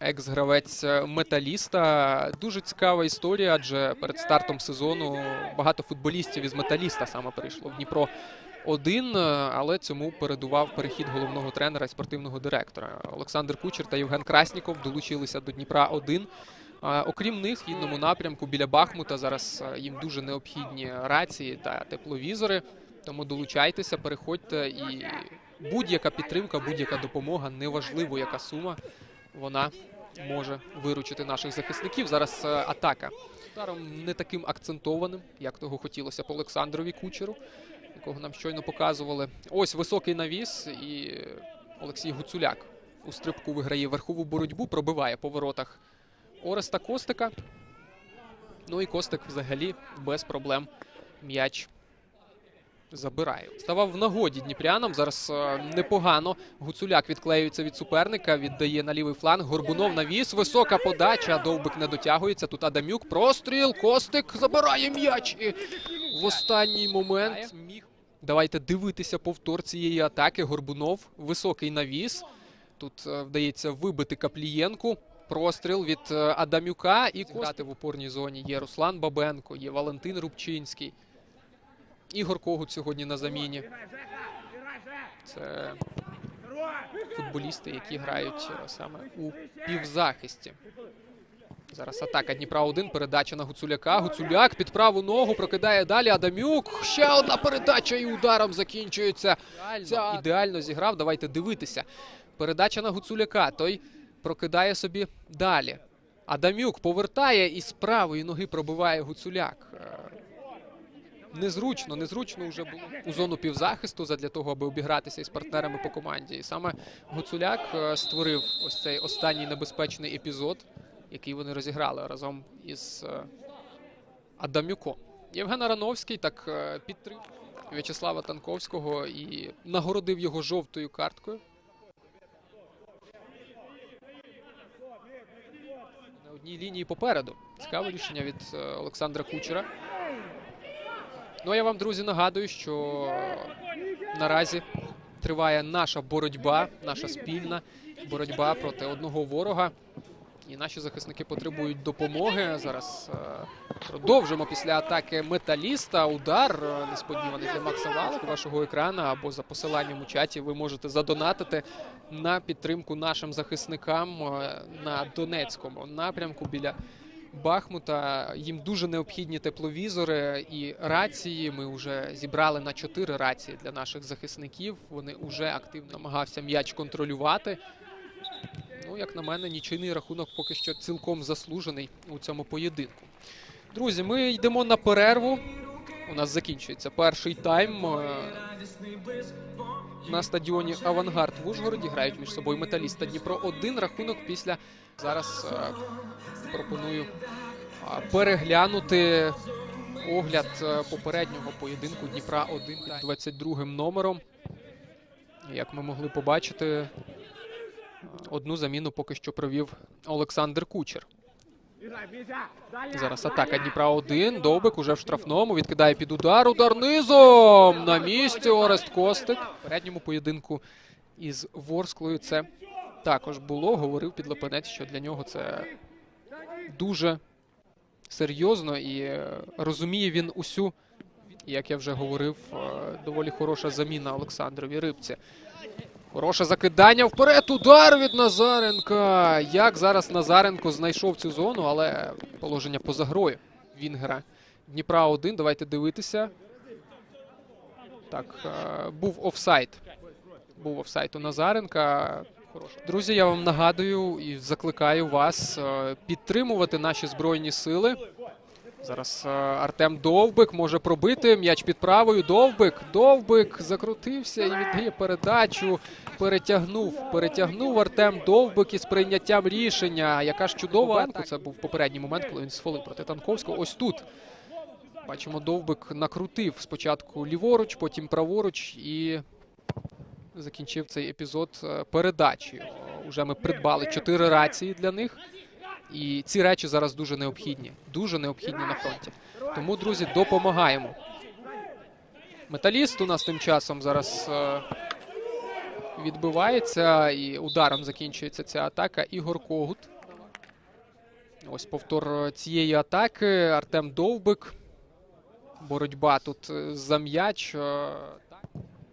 екс-гравець е, металіста. Дуже цікава історія, адже перед стартом сезону багато футболістів із металіста саме перейшло в Дніпро. Один, е, але цьому передував перехід головного тренера і спортивного директора. Олександр Кучер та Євген Красніков долучилися до Дніпра 1 Окрім них, в східному напрямку біля Бахмута зараз е, їм дуже необхідні рації та тепловізори. Тому долучайтеся, переходьте і будь-яка підтримка, будь-яка допомога, неважливо яка сума, вона може виручити наших захисників. Зараз е, атака ударом не таким акцентованим, як того хотілося по Олександрові Кучеру, якого нам щойно показували. Ось високий навіс і Олексій Гуцуляк у стрибку виграє верхову боротьбу, пробиває по воротах Ореста Костика. Ну і Костик взагалі без проблем м'яч забирає. Ставав в нагоді дніпрянам. Зараз е, непогано. Гуцуляк відклеюється від суперника, віддає на лівий фланг. Горбунов навіс. Висока подача. Довбик не дотягується. Тут Адамюк. Простріл. Костик забирає м'яч. І в останній момент міг. Давайте дивитися повтор цієї атаки. Горбунов. Високий навіс. Тут е, вдається вибити Каплієнку. Простріл від е, Адамюка і грати в опорній зоні. Є Руслан Бабенко, є Валентин Рубчинський. Ігор Когут сьогодні на заміні. Це футболісти, які грають е, саме у півзахисті. Зараз атака Дніпра 1 передача на Гуцуляка. Гуцуляк під праву ногу прокидає далі. Адамюк. Ще одна передача і ударом закінчується. Ідеально, ідеально зіграв. Давайте дивитися. Передача на Гуцуляка. Той прокидає собі далі. Адамюк повертає і з правої ноги пробиває Гуцуляк. Незручно, незручно вже було у зону півзахисту задля того, аби обігратися із партнерами по команді. І саме Гуцуляк е, створив ось цей останній небезпечний епізод, який вони розіграли разом із е, Адамюком. Євген Арановський так е, підтримав В'ячеслава Танковського і нагородив його жовтою карткою. На одній лінії попереду. Цікаве рішення від Олександра Кучера. Ну, а я вам, друзі, нагадую, що наразі триває наша боротьба, наша спільна боротьба проти одного ворога. І наші захисники потребують допомоги. Зараз е, продовжимо після атаки металіста. Удар е, несподіваний для Макса Валик вашого екрану або за посиланням у чаті ви можете задонатити на підтримку нашим захисникам е, на Донецькому напрямку біля Бахмута. Їм дуже необхідні тепловізори і рації. Ми вже зібрали на чотири рації для наших захисників. Вони вже активно намагався м'яч контролювати. Ну, як на мене, нічийний рахунок поки що цілком заслужений у цьому поєдинку. Друзі, ми йдемо на перерву. У нас закінчується перший тайм. Е, На стадіоні Авангард в Ужгороді грають між собою металіст та Дніпро. Один рахунок після. Зараз е, пропоную переглянути огляд е, попереднього поєдинку Дніпра 1 під 22 номером. Як ми могли побачити, е, одну заміну поки що провів Олександр Кучер. Зараз атака Дніпра 1. Довбик уже в штрафному. Відкидає під удар. Удар низом. На місці Орест Костик. В передньому поєдинку із Ворсклою це також було. Говорив підлапенець, що для нього це дуже серйозно і е, розуміє він усю, як я вже говорив, е, доволі хороша заміна Олександрові Рибці. Хороше закидання вперед. Удар від Назаренка. Як зараз Назаренко знайшов цю зону, але положення поза грою Вінгера. Дніпра 1. Давайте дивитися. Так, е, був офсайд. Був офсайд у Назаренка. Друзі, я вам нагадую і закликаю вас е, підтримувати наші збройні сили. Зараз е, Артем Довбик може пробити м'яч під правою. Довбик, Довбик закрутився і віддає передачу. Перетягнув, перетягнув Артем Довбик із прийняттям рішення. Яка ж чудова атака. Це був попередній момент, коли він сфолив проти Танковського. Ось тут. Бачимо, Довбик накрутив спочатку ліворуч, потім праворуч і закінчив цей епізод е, передачею. Уже ми придбали чотири рації для них. І ці речі зараз дуже необхідні. Дуже необхідні на фронті. Тому, друзі, допомагаємо. Металіст у нас тим часом зараз е, відбивається і ударом закінчується ця атака. Ігор Когут. Ось повтор цієї атаки. Артем Довбик. Боротьба тут е, за м'яч.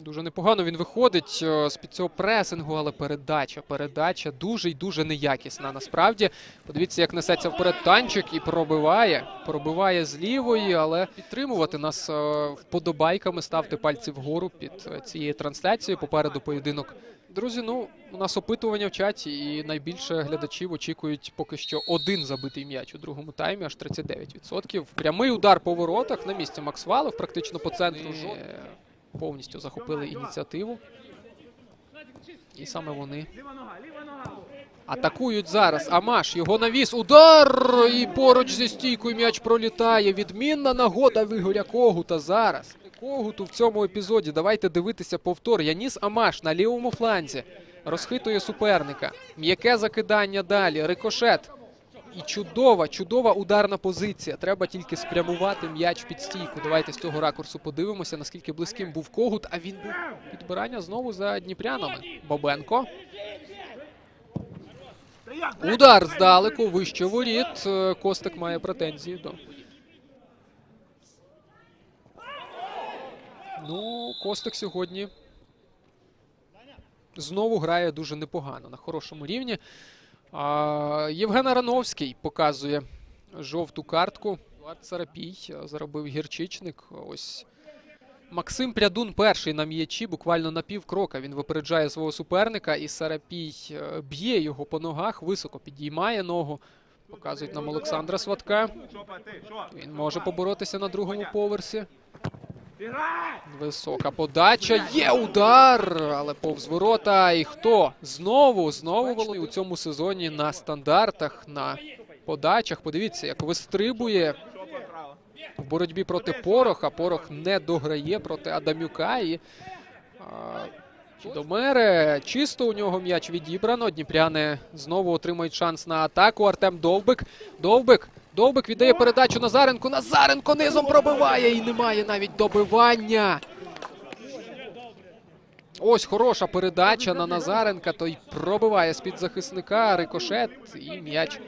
Дуже непогано він виходить е, з-під цього пресингу, але передача, передача дуже й дуже неякісна. Насправді, подивіться, як несеться вперед танчик і пробиває. Пробиває з лівої, але підтримувати нас е, вподобайками. Ставте пальці вгору під е, цією трансляцією. Попереду поєдинок. Друзі, ну у нас опитування в чаті, і найбільше глядачів очікують поки що один забитий м'яч у другому таймі, аж 39%. Прямий удар по воротах на місці Максвалов, практично по центру. Е, повністю захопили ініціативу. І саме вони атакують зараз. Амаш його навіс. Удар! І поруч зі стійкою м'яч пролітає. Відмінна нагода в Ігоря Когута зараз. Когуту в цьому епізоді. Давайте дивитися повтор. Яніс Амаш на лівому фланзі. Розхитує суперника. М'яке закидання далі. Рикошет. І чудова, чудова ударна позиція. Треба тільки спрямувати м'яч під стійку. Давайте з цього ракурсу подивимося, наскільки близьким був Когут. А він був підбирання знову за дніпрянами. Бобенко. Удар здалеку, вище воріт. Е, Костик має претензії до. Ну, Костик сьогодні знову грає дуже непогано на хорошому рівні. Євген Арановський показує жовту картку. Влад Царапій е, заробив гірчичник. Ось Максим Прядун перший на м'ячі, буквально на пів крока. Він випереджає свого суперника, і Сарапій е, б'є його по ногах, високо підіймає ногу. Показують нам Олександра Сватка. Він може поборотися на другому поверсі. Висока подача. Є удар, але повз ворота. І хто? Знову, знову Володь у цьому сезоні на стандартах, на подачах. Подивіться, як вистрибує в боротьбі проти Пороха. Порох не дограє проти Адамюка. І а, Чідомере. Чисто у нього м'яч відібрано. Дніпряни знову отримують шанс на атаку. Артем Довбик. Довбик. Довбик віддає передачу Назаренку. Назаренко низом пробиває і немає навіть добивання. Ось хороша передача на Назаренка. Той пробиває з-під захисника рикошет і м'яч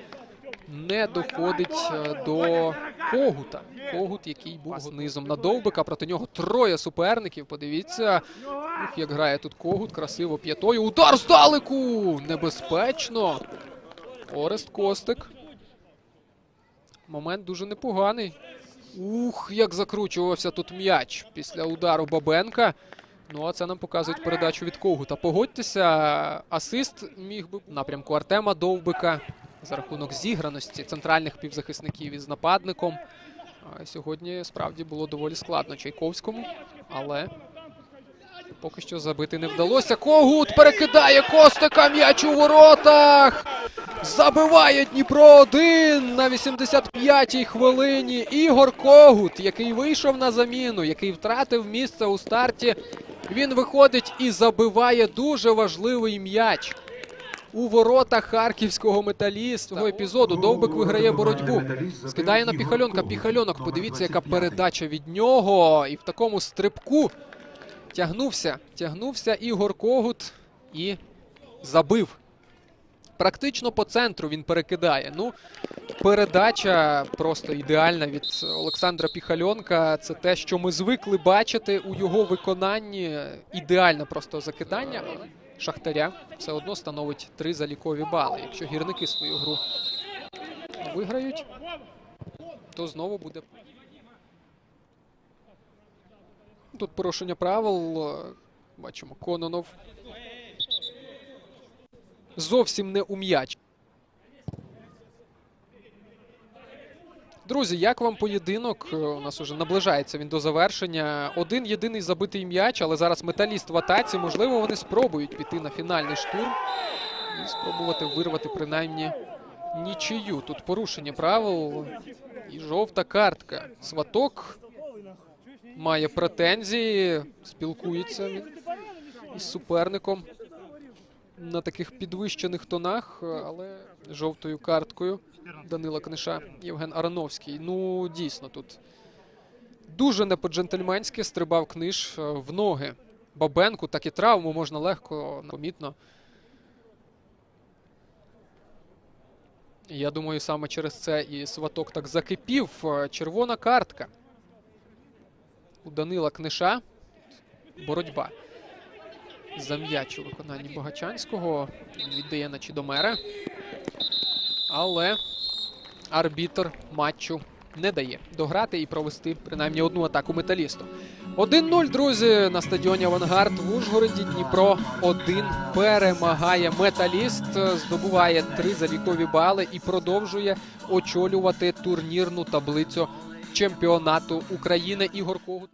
не доходить е, до Когута. Когут, який був низом на Довбика. Проти нього троє суперників. Подивіться, ух, як грає тут Когут. Красиво п'ятою. Удар здалеку! Небезпечно. Орест Костик. Момент дуже непоганий. Ух, як закручувався тут м'яч після удару Бабенка. Ну, а це нам показують передачу від Когута. Погодьтеся, асист міг би напрямку Артема Довбика за рахунок зіграності центральних півзахисників із нападником. Сьогодні справді було доволі складно Чайковському, але поки що забити не вдалося. Когут перекидає Костика м'яч у воротах. Забиває Дніпро 1 на 85-й хвилині. Ігор Когут, який вийшов на заміну, який втратив місце у старті. Він виходить і забиває дуже важливий м'яч у воротах харківського металіста. Цього епізоду Довбик виграє боротьбу. Скидає на Піхальонка. Піхальонок. Подивіться, яка передача від нього. І в такому стрибку тягнувся. Тягнувся Ігор Когут і забив. Практично по центру він перекидає. Ну, передача просто ідеальна від Олександра Піхальонка. Це те, що ми звикли бачити у його виконанні. Ідеальне просто закидання. Шахтаря все одно становить три залікові бали. Якщо гірники свою гру виграють, то знову буде. Тут порушення правил. Бачимо, Кононов зовсім не у м'яч. Друзі, як вам поєдинок? Е, У нас уже наближається він до завершення. Один єдиний забитий м'яч, але зараз металіст в атаці. Можливо, вони спробують піти на фінальний штурм і спробувати вирвати принаймні нічию. Тут порушення правил і жовта картка. Сваток має претензії, спілкується із суперником на таких підвищених тонах, але жовтою карткою Данила Книша Євген Арановський. Ну, дійсно, тут дуже не по-джентльменськи стрибав книж е, в ноги Бабенку, так і травму можна легко, помітно. Я думаю, саме через це і сваток так закипів. Е, Червона картка. У Данила Книша. Боротьба за м'яч у виконанні Богачанського. Віддає на Чідомера. Але арбітр матчу не дає дограти і провести принаймні одну атаку металісту. 1-0, друзі, на стадіоні Авангард в Ужгороді. Дніпро 1 перемагає металіст, здобуває три залікові бали і продовжує очолювати турнірну таблицю чемпіонату України. Ігор Когут.